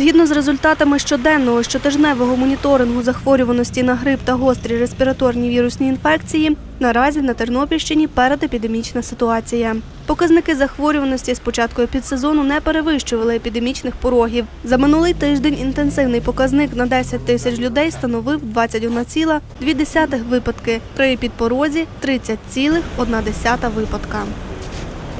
Згідно з результатами щоденного щотижневого моніторингу захворюваності на грип та гострі респіраторні вірусні інфекції, наразі на Тернопільщині передепідемічна ситуація. Показники захворюваності з початку епідсезону не перевищували епідемічних порогів. За минулий тиждень інтенсивний показник на 10 тисяч людей становив 21,2 випадки. При підпорозі 30,1 випадка.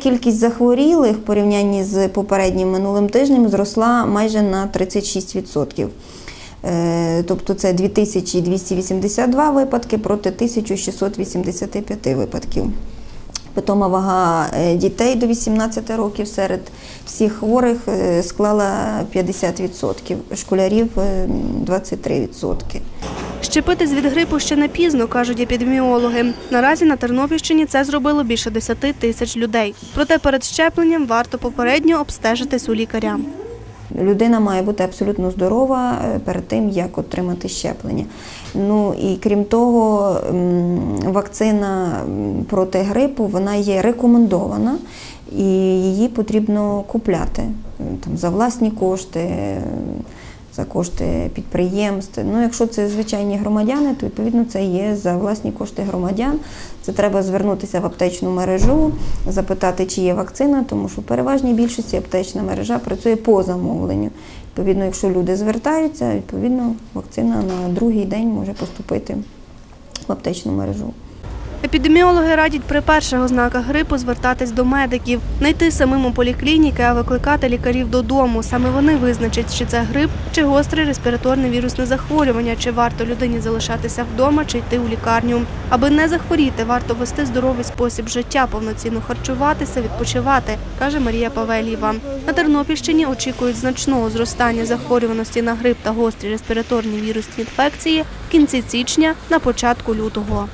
Кількість захворілих в порівнянні з попереднім минулим тижнем зросла майже на 36%. Е, Тобто це 2282 випадки проти 1685 випадків. Питома вага е, дітей до 18 років серед всіх хворих е, склала 50%, школярів е, 23%. Щепитись від грипу ще не пізно, кажуть епідеміологи. Наразі на Тернопільщині це зробило більше 10 тисяч людей. Проте перед щепленням варто попередньо обстежитись у лікаря. Людина має бути абсолютно здорова е, перед тим, як отримати щеплення. Ну і крім того, вакцина проти грипу вона є рекомендована і її потрібно купляти там, за власні кошти. За кошти підприємств. Ну, якщо це звичайні громадяни, то відповідно це є за власні кошти громадян. Це треба звернутися в аптечну мережу, запитати, чи є вакцина, тому що в переважній більшості аптечна мережа працює по замовленню. Відповідно, якщо люди звертаються, відповідно вакцина на другий день може поступити в аптечну мережу. Епідеміологи радять при перших ознаках грипу звертатись до медиків, не йти самим у поліклініки, а викликати лікарів додому. Саме вони визначать, чи це грип, чи гостре респіраторне вірусне захворювання, чи варто людині залишатися вдома, чи йти у лікарню. Аби не захворіти, варто вести здоровий спосіб життя, повноцінно харчуватися, відпочивати, каже Марія Павелєва. На Тернопільщині очікують значного зростання захворюваності на грип та гострі респіраторні вірусні інфекції в кінці січня на початку лютого.